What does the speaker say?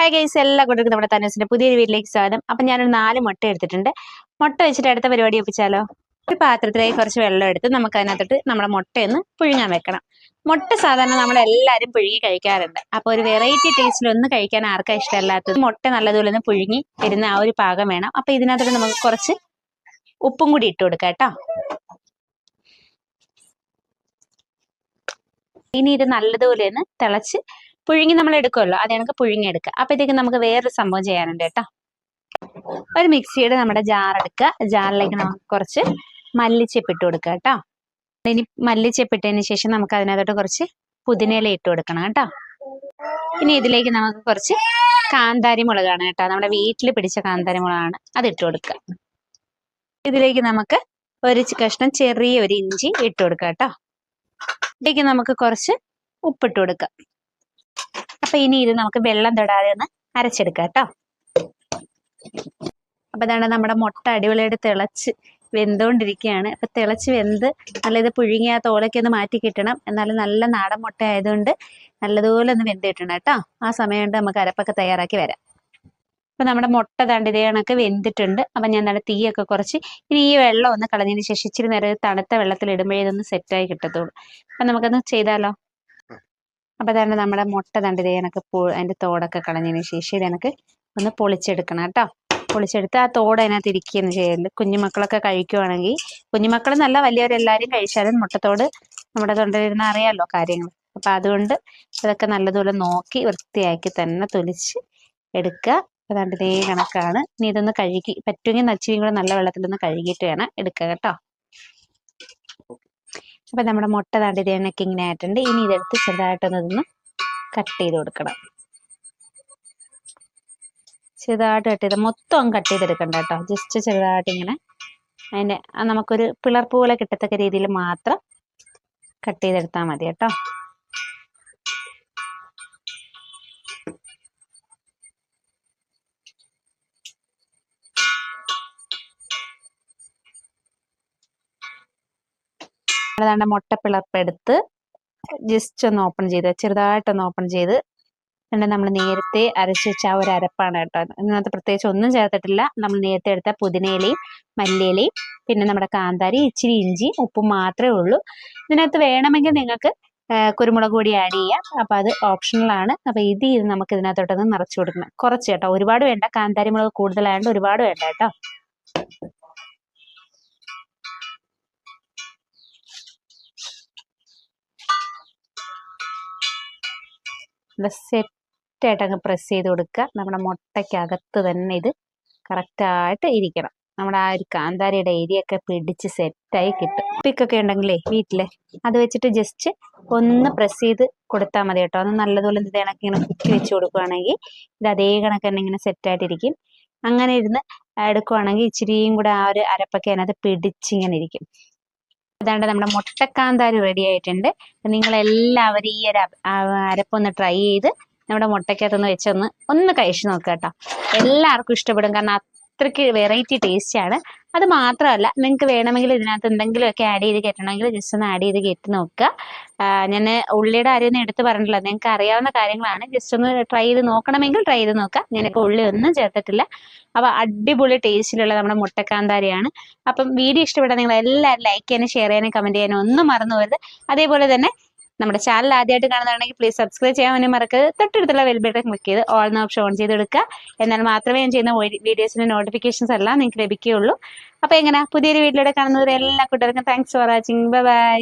Hi guys എല്ലാ കൂട്ടർക്കും നമ്മുടെ തനസിന്റെ പുതിയൊരു വീട്ടിലേക്ക് സ്വാഗതം. അപ്പം ഞാനൊരു നാല് മുട്ട എടുത്തിട്ടുണ്ട്. മുട്ട വെച്ചിട്ട് അടുത്ത പരിപാടി ഒപ്പിച്ചാലോ? ഒരു പാത്രത്തിലേക്ക് കുറച്ച് വെള്ളം എടുത്ത് നമുക്ക് അതിനകത്തോട്ട് നമ്മുടെ മുട്ടയൊന്ന് പുഴുങ്ങാൻ വെക്കണം. മുട്ട സാധാരണ നമ്മൾ എല്ലാവരും പുഴുങ്ങി കഴിക്കാറുണ്ട്. അപ്പോൾ ഒരു വെറൈറ്റി ടേസ്റ്റിൽ ഒന്ന് കഴിക്കാൻ ആർക്കാ ഇഷ്ടമല്ലാത്തത്? മുട്ട നല്ലതുപോലെ ഒന്ന് പുഴുങ്ങി വരുന്ന ആ ഒരു പാകം വേണം. അപ്പോൾ ഇതിനകത്തോട്ട് നമുക്ക് കുറച്ച് ഉപ്പും കൂടി ഇട്ട് കൊടുക്കാം കേട്ടോ. ഇനി ഇത് നല്ലതുപോലെ ഒന്ന് തിളച്ച് പുഴുങ്ങി നമ്മൾ എടുക്കുമല്ലോ അത് കണക്ക് പുഴുങ്ങി എടുക്കുക. അപ്പോഴത്തേക്ക് നമുക്ക് വേറൊരു സംഭവം ചെയ്യാനുണ്ട് കേട്ടോ. ഒരു മിക്സിയുടെ നമ്മുടെ ജാർ എടുക്കുക. ജാറിലേക്ക് നമുക്ക് കുറച്ച് മല്ലിച്ചപ്പ് ഇട്ട് കൊടുക്കുക കേട്ടോ. ഇനി മല്ലിച്ചപ്പ് ഇട്ടതിന് ശേഷം നമുക്ക് അതിനകത്തോട്ട് കുറച്ച് പുതിനയില ഇട്ട് കൊടുക്കണം കേട്ടോ. ഇനി ഇതിലേക്ക് നമുക്ക് കുറച്ച് കാന്താരി മുളകാണ് കേട്ടോ. നമ്മുടെ വീട്ടിൽ പിടിച്ച കാന്താരി മുളകാണ്. അത് ഇട്ട് കൊടുക്കുക. ഇതിലേക്ക് നമുക്ക് ഒരു കഷ്ണം ചെറിയ ഒരു ഇഞ്ചി ഇട്ട് കൊടുക്കുക കേട്ടോ. ഇതിലേക്ക് നമുക്ക് കുറച്ച് ഉപ്പിട്ട് കൊടുക്കാം അപ്പൊ ഇനി ഇത് നമുക്ക് വെള്ളം തൊടാതെ ഒന്ന് അരച്ചെടുക്കാം കേട്ടോ. അപ്പൊ ഇതാണ് നമ്മുടെ മുട്ട അടിപൊളിയായിട്ട് തിളച്ച് വെന്തുകൊണ്ടിരിക്കുകയാണ്. അപ്പൊ തിളച്ച് വെന്ത് നല്ല ഇത് പുഴുങ്ങിയ തോലൊക്കെ ഒന്ന് മാറ്റി കിട്ടണം. എന്നാലും നല്ല നാടൻ മുട്ട ആയതുകൊണ്ട് നല്ലതുപോലെ ഒന്ന് വെന്ത് കിട്ടണം കേട്ടോ. ആ സമയം കൊണ്ട് നമുക്ക് അരപ്പൊക്കെ തയ്യാറാക്കി വരാം. അപ്പൊ നമ്മുടെ മുട്ട തണ്ട് കണക്ക് വെന്തിട്ടുണ്ട്. അപ്പൊ ഞാൻ നല്ല തീയൊക്കെ കുറച്ച് ഇനി ഈ വെള്ളം ഒന്ന് കളഞ്ഞതിന് ശേഷം ഇച്ചിരി നേരം തണുത്ത വെള്ളത്തിൽ ഇടുമ്പോഴേ ഇതൊന്ന് സെറ്റായി കിട്ടത്തുള്ളൂ. അപ്പൊ നമുക്കൊന്ന് ചെയ്താലോ? അപ്പൊ തന്നെ നമ്മുടെ മുട്ട തണ്ട് ഇതേ അതിന്റെ അതിന്റെ തോടൊക്കെ കളഞ്ഞതിന് ശേഷം ഇത് എനിക്ക് ഒന്ന് പൊളിച്ചെടുക്കണം കേട്ടോ. പൊളിച്ചെടുത്ത് ആ തോട് അതിനകത്ത് ഇരിക്കുകയാണ് ചെയ്യുന്നത് കുഞ്ഞുമക്കളൊക്കെ കഴിക്കുവാണെങ്കിൽ കുഞ്ഞുമക്കൾ നല്ല വലിയവരെല്ലാവരും കഴിച്ചാലും മുട്ടത്തോട് നമ്മുടെ തൊണ്ടയിരുന്ന് അറിയാമല്ലോ കാര്യങ്ങൾ അപ്പം അതുകൊണ്ട് അതൊക്കെ നല്ലതുപോലെ നോക്കി വൃത്തിയാക്കി തന്നെ തൊലിച്ച് എടുക്കുക. അതാണ്ട് ഇതേ കണക്കാണ്. ഇനി ഇതൊന്ന് കഴുകി പറ്റുമെങ്കിൽ നച്ചിരിയും കൂടെ നല്ല വെള്ളത്തിലൊന്ന് കഴുകിയിട്ട് വേണം എടുക്കുക കേട്ടോ. അപ്പൊ നമ്മുടെ മുട്ട താണ്ടി ഇതേ കണക്ക് ഇങ്ങനെ ആയിട്ടുണ്ട്. ഇനി ഇതെടുത്ത് ചെറുതായിട്ടൊന്ന് ഇതൊന്ന് കട്ട് ചെയ്ത് കൊടുക്കണം. ചെറുതായിട്ട് കട്ട് ചെയ്ത് മൊത്തം കട്ട് ചെയ്തെടുക്കണ്ട കേട്ടോ. ജസ്റ്റ് ചെറുതായിട്ട് ഇങ്ങനെ അതിന്റെ നമുക്കൊരു പിളർപ്പ് പോലെ കിട്ടത്തക്ക രീതിയിൽ മാത്രം കട്ട് ചെയ്തെടുത്താൽ മതി കേട്ടോ. അതാണ്ട് മുട്ട പിളർപ്പെടുത്ത് ജസ്റ്റ് ഒന്ന് ഓപ്പൺ ചെയ്ത് ചെറുതായിട്ടൊന്ന് ഓപ്പൺ ചെയ്ത് എന്നിട്ട് നമ്മൾ നേരത്തെ അരച്ച് വെച്ച ആ ഒരു അരപ്പാണ് കേട്ടോ. ഇന്നത്തെ പ്രത്യേകിച്ച് ഒന്നും ചേർത്തിട്ടില്ല. നമ്മൾ നേരത്തെ എടുത്ത പുതിനയിലയും മല്ലിയിലയും പിന്നെ നമ്മുടെ കാന്താരി ഇച്ചിരി ഇഞ്ചി ഉപ്പും മാത്രമേ ഉള്ളൂ. ഇതിനകത്ത് വേണമെങ്കിൽ നിങ്ങൾക്ക് കുരുമുളക് കൂടി ആഡ് ചെയ്യാം. അപ്പം അത് ഓപ്ഷണലാണ് അപ്പം ഇത് ഇത് നമുക്ക് ഇതിനകത്തോട്ടൊന്ന് നിറച്ചു കൊടുക്കണം. കുറച്ച് കേട്ടോ. ഒരുപാട് വേണ്ട. കാന്താരി മുളക് കൂടുതലായതുകൊണ്ട് ഒരുപാട് വേണ്ട കേട്ടോ. സെറ്റായിട്ട് അങ്ങ് പ്രസ് ചെയ്ത് കൊടുക്കുക. നമ്മുടെ മുട്ടയ്ക്കകത്ത് തന്നെ ഇത് കറക്റ്റായിട്ട് ഇരിക്കണം. നമ്മുടെ ആ ഒരു കാന്താരിയുടെ ഏരിയൊക്കെ പിടിച്ച് സെറ്റായി കിട്ടും. പിക്കൊക്കെ ഉണ്ടെങ്കിലേ വീട്ടിലെ അത് വെച്ചിട്ട് ജസ്റ്റ് ഒന്ന് പ്രസ് ചെയ്ത് കൊടുത്താൽ മതി കേട്ടോ. അത് നല്ലതുപോലെ ഇത് കണക്ക് ഇങ്ങനെ കുത്തി വെച്ച് കൊടുക്കുകയാണെങ്കിൽ ഇത് അതേ കണക്ക് തന്നെ ഇങ്ങനെ സെറ്റായിട്ടിരിക്കും. അങ്ങനെ ഇരുന്ന് എടുക്കുവാണെങ്കിൽ ഇച്ചിരിയും കൂടെ ആ ഒരു അരപ്പൊക്കെ അതിനകത്ത് പിടിച്ചിങ്ങനെ ഇരിക്കും. അതാണ്ട് നമ്മുടെ മുട്ടക്കാന്താരി റെഡി ആയിട്ടുണ്ട്. നിങ്ങൾ എല്ലാവരും ഈ ഒരു അരപ്പൊന്ന് ട്രൈ ചെയ്ത് നമ്മുടെ മുട്ടയ്ക്കകത്തൊന്ന് വെച്ചൊന്ന് ഒന്ന് കഴിച്ചു നോക്കുക കേട്ടോ. എല്ലാവർക്കും ഇഷ്ടപ്പെടും. കാരണം അത്രയ്ക്ക് വെറൈറ്റി ടേസ്റ്റ് ആണ്. അത് മാത്രമല്ല നിങ്ങൾക്ക് വേണമെങ്കിൽ ഇതിനകത്ത് എന്തെങ്കിലുമൊക്കെ ആഡ് ചെയ്ത് കയറ്റണമെങ്കിൽ ജസ്റ്റ് ഒന്ന് ആഡ് ചെയ്ത് കയറ്റി നോക്കുക. ഞാൻ ഉള്ളിയുടെ കാര്യമൊന്നും എടുത്ത് പറഞ്ഞിട്ടില്ല. നിങ്ങൾക്ക് അറിയാവുന്ന കാര്യങ്ങളാണ്. ജസ്റ്റ് ഒന്ന് ട്രൈ ചെയ്ത് നോക്കണമെങ്കിൽ ട്രൈ ചെയ്ത് നോക്കുക. ഞാനിപ്പോൾ ഉള്ളി ഒന്നും ചേർത്തിട്ടില്ല. അപ്പോൾ അടിപൊളി ടേസ്റ്റിലുള്ള നമ്മുടെ മുട്ടക്കാന്താരിയാണ്. അപ്പം വീഡിയോ ഇഷ്ടപ്പെട്ടാൽ നിങ്ങൾ എല്ലാവരും ലൈക്ക് ചെയ്യാനും ഷെയർ ചെയ്യാനും കമന്റ് ചെയ്യാനും ഒന്നും മറന്നു പോകരുത് അതേപോലെ തന്നെ നമ്മുടെ ചാനൽ ആദ്യമായിട്ട് കാണുന്നതാണെങ്കിൽ പ്ലീസ് സബ്സ്ക്രൈബ് ചെയ്യാൻ വേണ്ടി മറക്കരുത്. തൊട്ടടുത്തുള്ള ബെൽ ബട്ടൺ ക്ലിക്ക് ചെയ്ത് ഓൾ ഓപ്ഷൻ ഓൺ ചെയ്ത് എടുക്കുക എന്നാൽ മാത്രമേ ഞാൻ ചെയ്യുന്ന വീഡിയോസിന്റെ നോട്ടിഫിക്കേഷൻസ് എല്ലാം നിങ്ങൾക്ക് ലഭിക്കുകയുള്ളൂ. അപ്പോൾ എങ്ങനെ? പുതിയൊരു വീട്ടിലൂടെ കാണുന്നവരെ എല്ലാ കൂട്ടുകാർക്കും താങ്ക്സ് ഫോർ വാച്ചിങ് ബൈ